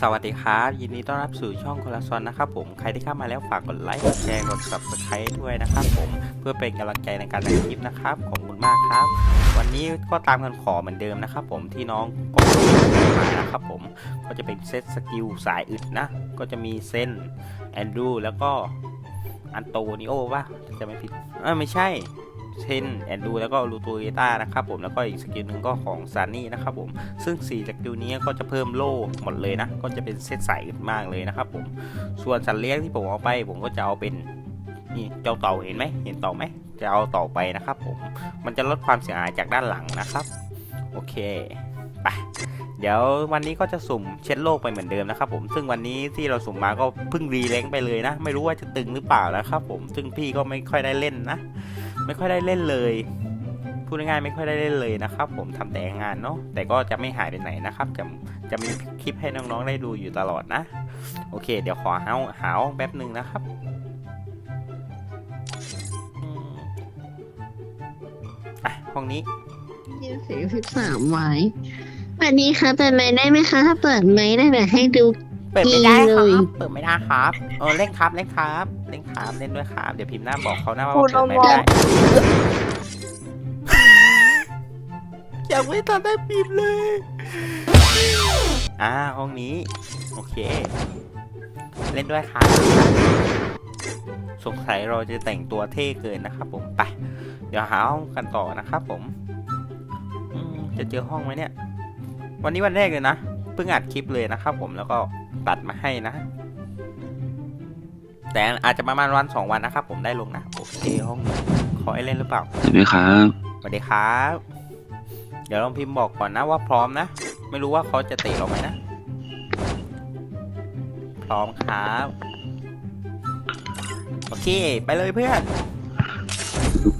สวัสดีครับยินดีต้อนรับสู่ช่องคนละซอนนะครับผมใครที่เข้ามาแล้วฝากกดไลค์กดแชร์กด subscribe ด้วยนะครับผมเพื่อเป็นกำลังใจในการทำคลิปนะครับขอบคุณมากครับ วันนี้ก็ตามคำขอเหมือนเดิมนะครับผมที่น้องกดมานะครับผมก็จะเป็นเซตสกิลสายอึดนะ ก็จะมีเซนแอนดูแล้วก็อันโตนิโอป่ะจะไม่ผิดเออไม่ใช่ เช่นแอนดูแล้วก็ลูตูเอต้านะครับผมแล้วก็อีกสกิลหนึ่งก็ของซานนี่นะครับผมซึ่ง 4 สกิลนี้ก็จะเพิ่มโล่หมดเลยนะ ก็จะเป็นเซตใสายมากเลยนะครับผมส่วนสัตว์เลี้ยงที่ผมเอาไป ผมก็จะเอาเป็นนี่เจ้าเต่าเห็นไหมเห็นเต่าไหมจะเอาต่าไปนะครับผมมันจะลดความเสียหายจากด้านหลังนะครับโอเคไปเดี๋ยววันนี้ก็จะสุ่มเช็ดโลกไปเหมือนเดิมนะครับผมซึ่งวันนี้ที่เราสุ่มมาก็เพิ่งรีเล้งไปเลยนะ ไม่รู้ว่าจะตึงหรือเปล่านะครับผมซึ่งพี่ก็ไม่ค่อยได้เล่นนะ ไม่ค่อยได้เล่นเลย พูดง่ายๆไม่ค่อยได้เล่นเลยนะครับ ผมทำแต่งานเนาะแต่ก็จะไม่หายไปไหนนะครับ จะจะมีคลิปให้น้องๆได้ดูอยู่ตลอดนะ โอเค เดี๋ยวขอหาหาห้องแป๊บหนึ่งนะครับอะห้องนี้ยี่สิบสามไว้สวันนี้คะเปิดไม้ได้ไหมคะ ถ้าเปิดไม้ได้เดี๋ยวให้ดู เปิดไม่ได้คเลรับยเปิดไม่ได้ครับ เออเล่นครับ เล่นครับ เล่นครับ เล่นด้วยครับ เดี๋ยวพิมพ์หน้าบอกเขาหน้าว่าพูดเปิดไม่เอาไว้ได้อยากไม่ทันได้พิมพ์เลย อ่า ห้องนี้ โอเค เล่นด้วยครับสงสัยเราจะแต่งตัวเท่เกินนะครับผม ไป เดี๋ยวหาห้องกันต่อนะครับผมอืมจะเจอห้องไหมเนี่ย วันนี้วันแรกเลยนะ เพิ่งอัดคลิปเลยนะครับผมแล้วก็ ตัดมาให้นะ แต่อาจจะประมาณวันสองวันนะครับ ผมได้ลงนะ โอเคห้องนี้ขอให้เล่นหรือเปล่าเห็นไหมครับสวัสดีครับ เดี๋ยวลองพิมพ์บอกก่อนนะว่าพร้อมนะ ไม่รู้ว่าเขาจะเตะเราไหมนะ พร้อมครับ โอเค ไปเลยเพื่อน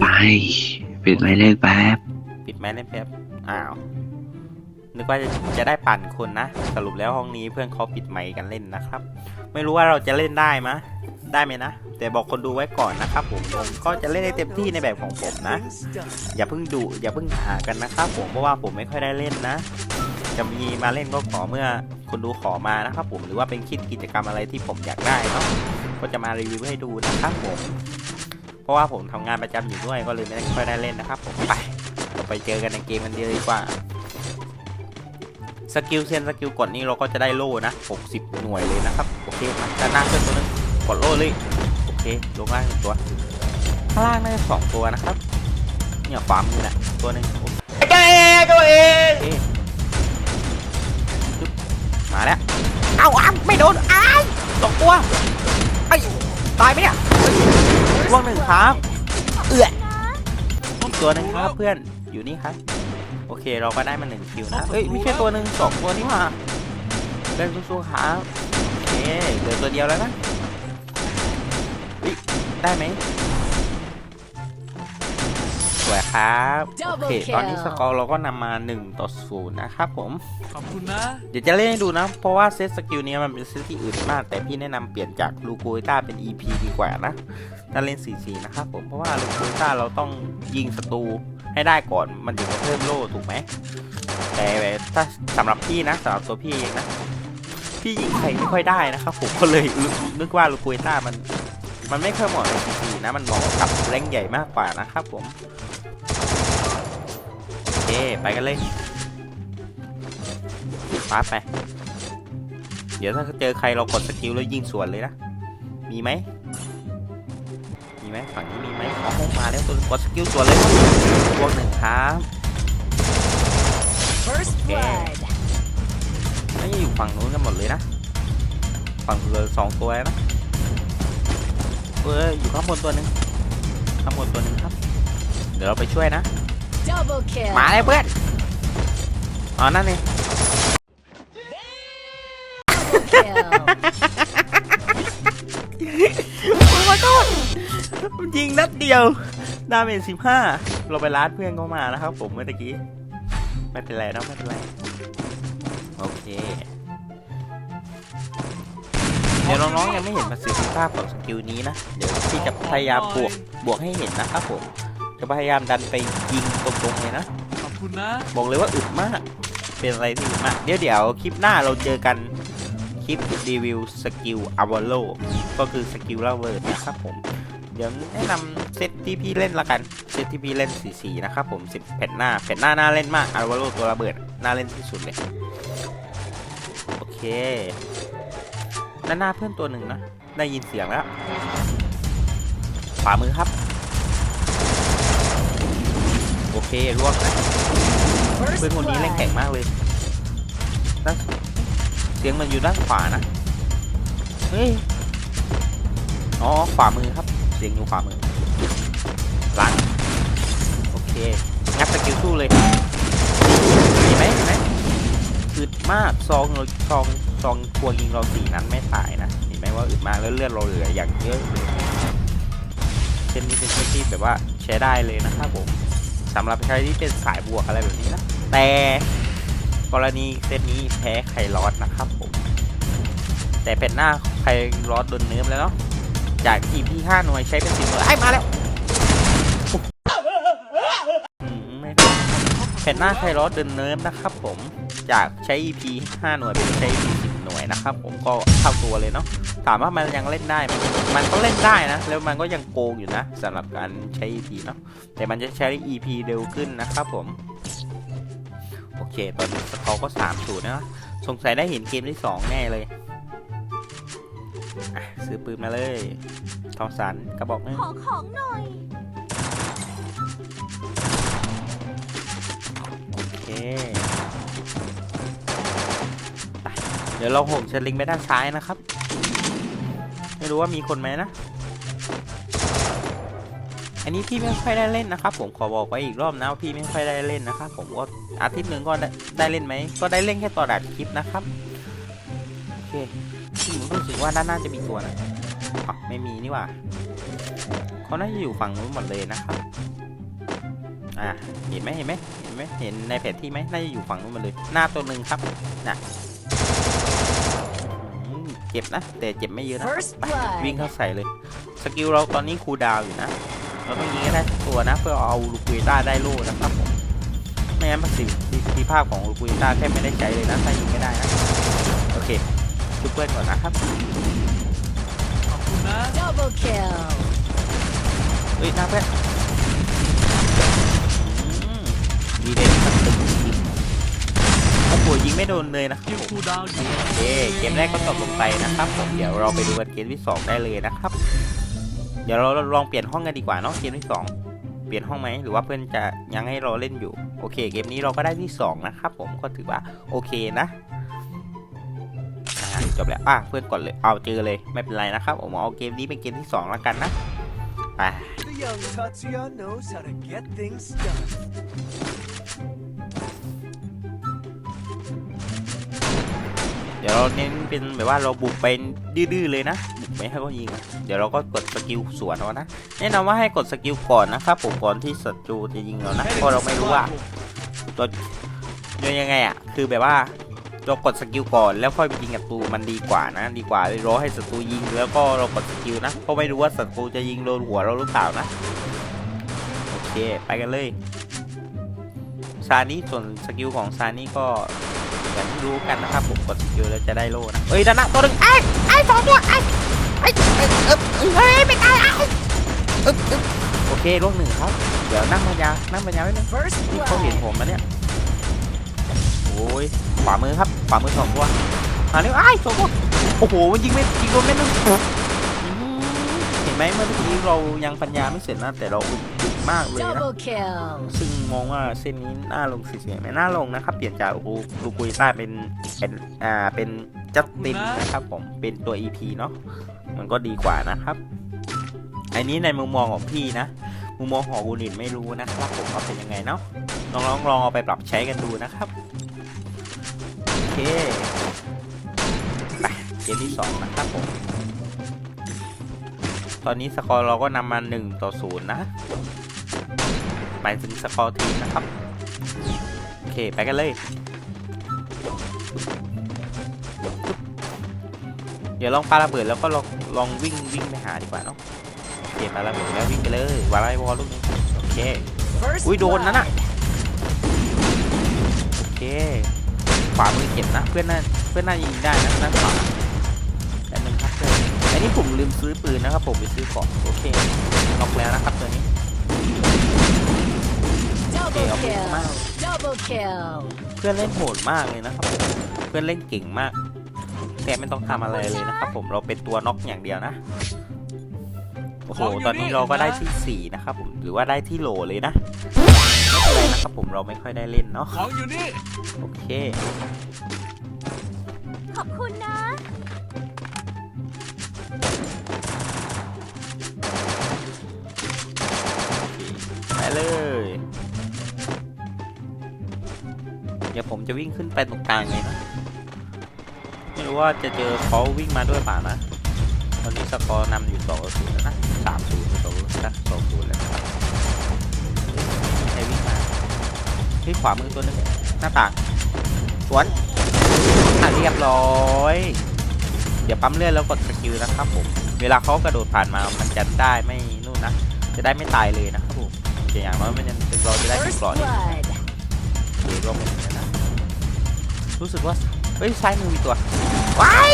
ไปปิดไม้เลขแป๊บ ปิดแม่เล่นแป๊บ อ้าว นึกว่าจะจะได้ปั่นคนนะ สรุปแล้วห้องนี้เพื่อนเขาปิดไมค์กันเล่นนะครับ ไม่รู้ว่าเราจะเล่นได้มะ ได้ไหมนะ แต่บอกคนดูไว้ก่อนนะครับผมผมก็จะเล่นได้เต็มที่ในแบบของผมนะ อย่าเพิ่งดุอย่าเพิ่งหากันนะครับผมเพราะว่าผมไม่ค่อยได้เล่นนะ จะมีมาเล่นก็ขอเมื่อคนดูขอมานะครับผมหรือว่าเป็นคิดกิจกรรมอะไรที่ผมอยากได้เนาะก็จะมารีวิวให้ดูนะครับผม เพราะว่าผมทำงานประจำอยู่ด้วยก็เลยไม่ค่อยได้เล่นนะครับ ผมไปเราไปเจอกันในเกมกันดียดีกว่า สกิลเซนสกิลกดนี้เราก็จะได้โล่นะ 60 หน่วยเลยนะครับ โอเคมาด้านหน้าเพื่อนตัวหนึงกดโล่เลย โอเคลงล่างหนึ่งตัว ข้างล่างน่าจะสองตัวนะครับ เนี่ยขวามือแหละตัวหนึ่งโอเคตัวเองตัวเองโอเคปึ๊บมาแล้ว เอาอ้าวไม่โดนอ้าวสองตัวไอ้ยตายไหมเนี่ยล่วงหนึ่งครับ เอื้ออีกตัวหนึ่งครับเพื่อนอยู่นี่ครับ โอเคเราก็ได้มาหนึ่งคิวนะเอ้ยไม่ใช่ตัวหนึ่งสองตัวนี่หว่าเล่นสู้ๆครับโอเคเหลือตัวเดียวแล้วนะเฮ้ยได้ไหมสวยครับโอเคตอนนี้สกอร์เราก็นำมา 1 ต่อ0นะครับผมขอบคุณนะเดี๋ยวจะเล่นให้ดูนะ เพราะว่าเซตสกิลเนี้ยมันเป็นเซตที่อื่นมาก แต่พี่แนะนำเปลี่ยนจากลูโกต้าเป็น EP ดีกว่านะถ้าเล่น 4-4 นะครับผมเพราะว่าลูโกต้าเราต้องยิงศัตรู ให้ได้ก่อนมันถึงจะเพิ่มโล่ถูกไหมแต่ถ้าสำหรับพี่นะสำหรับตัวพี่เองนะพี่ยิงใครไม่ค่อยได้นะครับผมก็เลยนึกว่าลูโกต้ามันมันไม่ค่อยเหมาะกับ4-4นะมันเหมาะกับแรงใหญ่มากกว่านะครับผมโอเคไปกันเลยฟ้าไป เดี๋ยวถ้าเจอใครเรากดสกิลแล้วยิงสวนเลยนะ มีไหม ไหมฝั่งนี้มีไหมอ๋อมาแล้วตัวกดสกิลสวนเลยพวงหนึ่งครับ First blood. ไม่อยู่ฝั่งนู้นกันหมดเลยนะ ฝั่งเหลือสองตัวนะเอออยู่ข้างบนตัวหนึ่งข้างบนตัวหนึ่งครับ เดี๋ยวเราไปช่วยนะ Double kill. มาเลยเพื่อนอ๋อนั่นเอง ยิงนัดเดียว ดาเมจสิบห้าเราไปร้านเพื่อนก็มานะครับ ผมเมื่อตะกี้ ไม่เป็นไรนะไม่เป็นไร โอเค เดี๋ยวน้องๆยังไม่เห็นประสิทธิภาพของสกิลนี้นะ เดี๋ยวพี่จะพยายามบวกบวกให้เห็นนะครับผม จะพยายามดันไปยิงตรงๆเลยนะ ขอบคุณนะ บอกเลยว่าอึดมาก เป็นอะไรที่อึดมาก เดี๋ยวเดี๋ยวคลิปหน้าเราเจอกันคลิปรีวิวสกิลอวโลก็คือสกิลระเบิดนะครับผม เดี๋ยวแนะนำเซตที่พี่เล่นละกัน เซตที่พี่เล่นสีสีนะครับผมสิบแผ่นหน้าแผ่นหน้าน่าเล่นมากอารวโลตัวระเบิดน่าเล่นที่สุดเลยโอเคด้านหน้าเพื่อนตัวหนึ่งนะ ได้ยินเสียงแล้วขวามือครับ โอเครวบนะเพื่อนคนนี้เล่นแข็งมากเลยด้านเสียงมันอยู่ด้านขวานะ เฮ้ย อ๋อ ขวามือครับ สียงอยู่ขวามือหลังโอเคงัดสกิลสู้เลยเห็นไหมเห็นไหมอึดมากซองเราซองซองควงยิงเราสี่นั้นไม่ตายนะเห็นไหมว่าอึดมากแล้วเลือดเราเหลืออย่างเยอะเลยเช่นนี้เป็นเช่นที่แบบว่าใช้ได้เลยนะครับผมสำหรับใครที่เป็นสายบวกอะไรแบบนี้นะแต่กรณีเซตนี้แพ้ไคลอสนะครับผมแต่เป็นหน้าไคลอสโดนเนื้อมแล้วเนาะ จากทีมที่ห้าหน่วยใช้เป็นสิบหน่วยไอ้มาแล้วอืมไม่ได้แผ่นหน้าไคลอสเดินเนิร์ฟนะครับผมจากใช้ EP 5 หน่วยเป็นใช้ EP 10 หน่วยนะครับผมก็เข้าตัวเลยเนาะถามว่ามันยังเล่นได้ไหมมันก็เล่นได้นะ แล้วมันก็ยังโกงอยู่นะสำหรับการใช้ EP เนาะแต่มันจะใช้ EP เร็วขึ้นนะครับผม โอเค ตอนนี้สกอร์ก็3 0นะสงสัยได้เห็นเกมที่ 2 แน่เลย ซื้อปืนมาเลยทอสันกระบอกหนึงขอของหน่อย โอเคไปเดี๋ยวเราโหมเชลิงไปด้านซ้ายนะครับ ไม่รู้ว่ามีคนไหมนะ อันนี้พี่ไม่ค่อยได้เล่นนะครับ ผมขอบอกไว้อีกรอบนะว่าพี่ไม่ค่อยได้เล่นนะครับ ผมก็อาทิตย์หนึ่งก็ได้ได้เล่นไหม ก็ได้เล่นแค่ตอนอัดคลิปนะครับ โอเคพี่รู้สึก ว่าด้านหน้าจะมีตัวนะอ๋อไม่มีนี่หว่าเขาน่าจะอยู่ฝั่งนู้นหมดเลยนะครับอ่าเห็นไหมเห็นไหมเห็นไหมเห็นในแผนที่ไหมน่าจะอยู่ฝั่งนู้นหมาเลย หน้าตัวหนึ่งครับน่ะอืมเจ็บนะ แต่เจ็บไม่เยอะนะ First ไป blood วิ่งเข้าใส่เลยสกิลเราตอนนี้คูลดาวน์อยู่นะเราต้องยิงให้ได้ทุกตัวนะ เพื่อเอาลูกุยต้าได้โล่นะครับผมไม่งั้นประสิทธิภาพของลูกุยต้าแทบไม่ได้ใช้เลยนะถ้ายิงไม่ได้นะโอเค ชุบเพื่อนก่อนนะครับขอบคุณนะ Double kill. เฮ้ยหน้าเพื่อนอืมดีเด่นครับตึงจริงโอ้โหยิงไม่โดนเลยนะครับยิงผมคูลดาวน์อยู่ โอเคเกมแรกก็จบลงไปนะครับผมเดี๋ยวเราไปดูกันเกมที่ 2 ได้เลยนะครับ เดี๋ยวเราลองเปลี่ยนห้องกันดีกว่าเนาะเกมที่ 2 เปลี่ยนห้องไหมหรือว่าเพื่อนจะยังให้เราเล่นอยู่ โอเค เกมนี้เราก็ได้ที่ 2 นะครับผมก็ถือว่าโอเคนะอ่า จบแล้วอะเพื่อนกดเลยเอาเจอเลยไม่เป็นไรนะครับผมเอาเกมนี้เป็นเกมที่2แล้วกันนะไปเดี๋ยวเราเน้นเป็นแบบว่าเราบุกไปดื้อๆเลยนะบุกไม่ให้เขายิงเดี๋ยวเราก็กดสกิลสวนเอานะแนะนำว่าให้กดสกิลก่อนนะครับผมก่อนที่ศัตรูจะยิงเรานะเพราะเราไม่รู้ว่าตัวตัวยังไงอะคือแบบว่า เรากดสกิลก่อนแล้วค่อยไปยิงศัตรูมันดีกว่านะ ดีกว่ารอให้ศัตรูยิงแล้วก็เรากดสกิลนะเพราะไม่รู้ว่าศัตรูจะยิงโดนหัวเราหรือเปล่านะโอเคไปกันเลยซานี่ส่วนสกิลของซานี่ก็อย่างที่รู้กันนะครับผมกดสกิลแล้วจะได้โล่นะเอ้ยด้านหน้าตัวหนึ่งไอ้ไอ้สองตัวไอ้ไอ้ไอ้เอ้ยเอ้ยไม่ตายไอ้โอเคล่วงหนึ่งครับ เดี๋ยวนั่งปัญญานั่งปัญญาไว้หนึงที่เขาเห็นผมนะเนี่ยโอ้ย ขวามือครับ ขวามือสองตัวมาเร็วไอ้สองตัวโอ้โหมันยิงไม่ยิงโดนไม่นึงอื้อหือเห็นไหมเมื่อกี้เรายังปัญญาไม่เสร็จนะแต่เราอึดอึดมากเลยนะ Double kill. ซึ่งมองว่าเส้นนี้น่าลงสีเสียไหมน่าลงนะครับ เปลี่ยนจากลูลูกุยต้าเป็นเป็นอ่าเป็นจัสตินนะครับผมเป็นตัว EP เนาะมันก็ดีกว่านะครับ อันนี้ในมุมมองของพี่นะมุมมองของอูนินไม่รู้นะครับผมว่าเป็นยังไงเนาะลองลองลองเอาไปปรับใช้กันดูนะครับโอ เคไปเกมที่สองนะครับผม ตอนนี้สกอร์เราก็นำมา1ต่อ0นะ หมายถึงสกอร์ทีมนะครับ โอเค ไปกันเลย เดี๋ยวลองปาระเบิดแล้วก็ลองลองวิ่งวิ่งไปหาดีกว่าเนาะโอเคปาระเบิดแล้ววิ่งไปเลยวาไลวอลลูกนี้โอเค อุ้ยโดนนั่นน่ะโอเค ขวามือเจ็บนะ เพื่อนน่าเพื่อนน่ายิงได้นะด้านขวาแต่หนึ่งครับเพื่อนอันนี้ผมลืมซื้อปืนนะครับผมไปซื้อของโอเคล็อกแล้วนะครับตัวนี้ Double Okay, kill. wow. Double kill. เพื่อนเล่นโหดมากเลยนะครับผมเพื่อนเล่นเก่งมาก แต่ไม่ต้องทำอะไรเลยนะครับผมเราเป็นตัวน็อกอย่างเดียวนะโอ้โหตอนนี้เราก็ได้ที่สี่นะครับผมหรือว่าได้ที่โหลเลยนะไม่ เป็นไรนะครับผมเราไม่ค่อยได้เล่นเนาะของอยู่นี่ โอเค ขอบคุณนะ ไปเลย เดี๋ยวผมจะวิ่งขึ้นไปตรงกลางเลยนะไม่รู้ว่าจะเจอเขาวิ่งมาด้วยเปล่านะ ตอนนี้สกอร์นำอยู่สองศูนย์แล้วนะสามศูนย์สองนะสองศูนย์แล้ว ที่ขวามือตัวหนึงหน้าต่างสวนอะเรียบร้อย เดี๋ยวปั๊มเลือดแล้วกดสกิลนะครับผม เวลาเขากระโดดผ่านมา มันจะได้ไม่นู่นนะ จะได้ไม่ตายเลยนะครับผมอย่างน้อยมันยังเราจะได้ถึง First กรอด blood. หรือเราไม่เห็นะ รู้สึกว่า เฮ้ยซ้ายมือมีตัวว้าย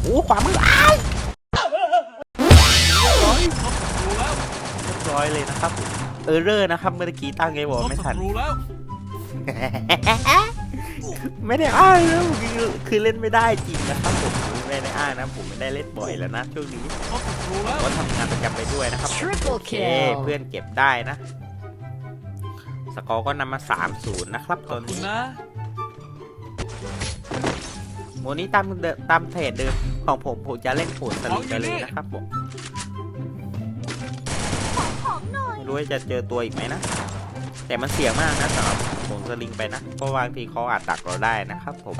โอ้ขวามืออ้ายร้อยพบศัตรูแล้วเรียบร้อยเลยนะครับผม เออเรอร์นะครับเมื่อกี้ตั้งไงบอกพบไม่ศัทันตรูแล้วไม่ได้อ้างนะคือคือเล่นไม่ได้จริงนะครับผมไม่ได้อ้างนะผมไม่ได้เล่นบ่อยแล้วนะช่วงนี้พบศัตรูแล้วก็ทำงานประจำไปด้วยนะครับ Triple โอเค kill เพื่อนเก็บได้นะ สกอร์ก็นำมา 3-0 นะครับขตออบนคุณนี้ นะวันนี้ตามเดิมตามเทรดเดิมของผมผมจะเล่นโผล่สลิงไปเลยนะครับผม ไม่รู้ว่าจะเจอตัวอีกไหมนะ แต่มันเสี่ยงมากนะสำหรับผล่สลิงไปนะ เพราะบางทีเขาอาจดักเราได้นะครับผม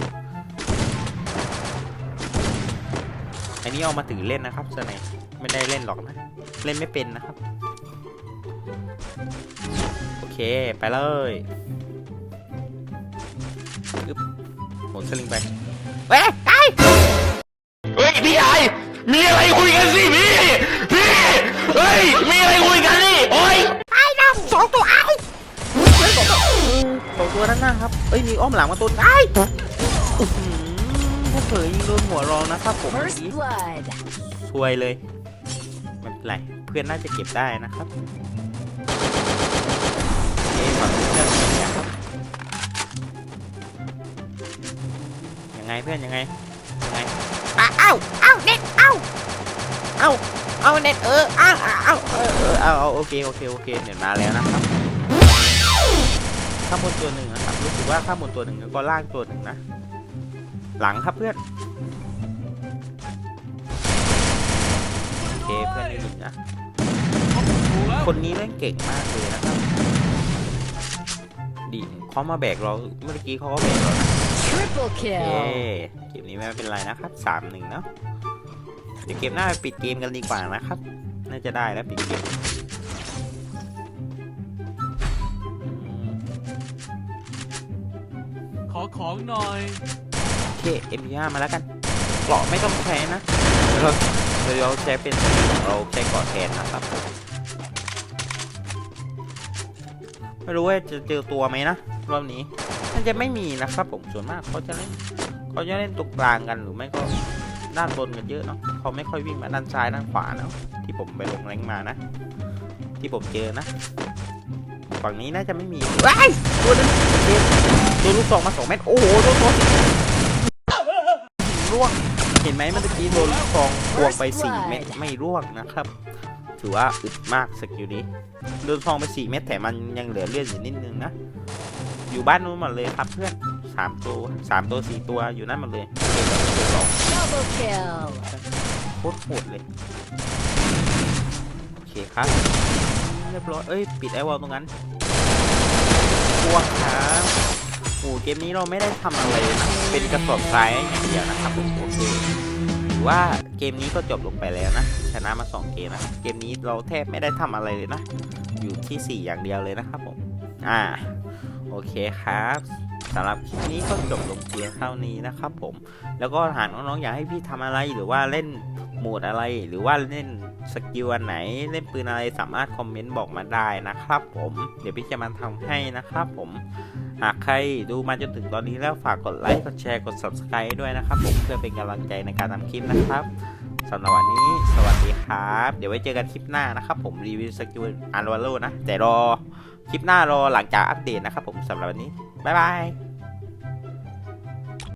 อันนี้เอามาถือเล่นนะครับสไนไม่ได้เล่นหรอกนะ เล่นไม่เป็นนะครับ โอเคไปเลยอึ๊บโผล่สลิงไปเว้ยไกเฮ้ยพี่ไอมีอะไรคุยกันสิพี่ พี่ เฮ้ย มีอะไรคุย สองตัวนั่นนะครับ เอ้ย มีอ้อมหลังมาตัวไอ้อื้อหือถ้าเผยยิงโดนหัวเรองนะครับผมเมื่อ First กี้ blood. ซวยเลยไม่เป็นไรเพื่อนน่าจะเก็บได้นะครับเอ๊ะฝั่งนี้เพื่อนเป็นไงครับยังไงเพื่อนยังไงยังไงอะเอ้าเอ้าเน็ตเอ้าเอ้าเอาเน็ตเออเอ้าเอ้าเออเออเอาเอาโอเคโอเคโอเคเน็ตมาแล้วนะครับ ข้างบนตัวหนึ่งนะครับรู้สึกว่าข้างบนตัวหนึ่งแล้วก็ล่างตัวหนึ่งนะ หลังครับเพื่อนโอเคเพื่อนได้ยินนะพบศัตรูแล้วคนนี้เล่นเก่งมากเลยนะครับดีเขามาแบกเราเมื่อกี้เขาก็แบกเรานะ Triple โอเค kill. เกมนี้ไม่เป็นไรนะครับสามหนึ่งเนาะเดี๋ยวเกมหน้าไปปิดเกมกันดีกว่านะครับ น่าจะได้แล้วปิดเกม ขอของหน่อยโอเค M25 มาแล้วกันเกราะไม่ต้องใช้นะเดี๋ยวเราเราใช้เป็นเราใช้เกราะแทนนะครับไม่รู้ว่าจะเจอตัวไหมนะรอบนี้น่าจะไม่มีนะครับผมส่วนมากเขาจะเล่นเขาจะเล่นตรงกลางกันหรือไม่ก็ด้านบนกันเยอะเนาะเขาไม่ค่อยวิ่งมาด้านซ้ายด้านขวาเนาะที่ผมไปลงแรงมานะ ที่ผมเจอนะ ฝั่งนี้น่าจะไม่มีว้ายตัวนึง โอเคตัวลูกซองมาสองเม็ดโอ้โหโดนตัวร่วงเห็นไหมเมื่อกี้โดนลูกซองพวงไปสี่เม็ดไม่ร่วงนะครับ ถือว่าอึดมากสกิลนี้โดนทองไปสี่เม็ดแต่มันยังเหลือเลือดอยู่นิดนึงนะอยู่บ้านนู้นหมดเลยครับเพื่อนสามตัวสามตัวสี่ตัวอยู่นั่นหมดเลยสอง Double kill. โคตรโหดเลยโอเคครับเรียบร้อยเอ้ยปิดไอวอลตรงนั้นพวงครับ โอ้เกมนี้เราไม่ได้ทำอะไรเลยนะเป็นกระสอบทรายอย่างเดียวนะครับผมโอเคถือว่าเกมนี้ก็จบลงไปแล้วนะชนะมาสองเกมนะเกมนี้เราแทบไม่ได้ทำอะไรเลยนะ อยู่ที่ 4 อย่างเดียวเลยนะครับผมอ่าโอเคครับสำหรับคลิปนี้ก็จบลงเพียงเท่านี้นะครับผม แล้วก็หากน้องๆอยากให้พี่ทำอะไรหรือว่าเล่นโหมดอะไรหรือว่าเล่น สกิลอันไหนเล่นปืนอะไรสามารถคอมเมนต์บอกมาได้นะครับผมเดี๋ยวพี่จะมาทำให้นะครับผมหากใครดูมาจนถึงตอนนี้แล้วฝากกดไลค์กดแชร์กด subscribe ด้วยนะครับผมเพื่อเป็นกำลังใจในการทำคลิปนะครับสำหรับวันนี้ สวัสดีครับ เดี๋ยวไว้เจอกันคลิปหน้านะครับ ผมรีวิวสกิลอันวาโลนะ แต่รอคลิปหน้า รอหลังจากอัปเดตนะครับผมสำหรับวันนี้ บ๊ายบาย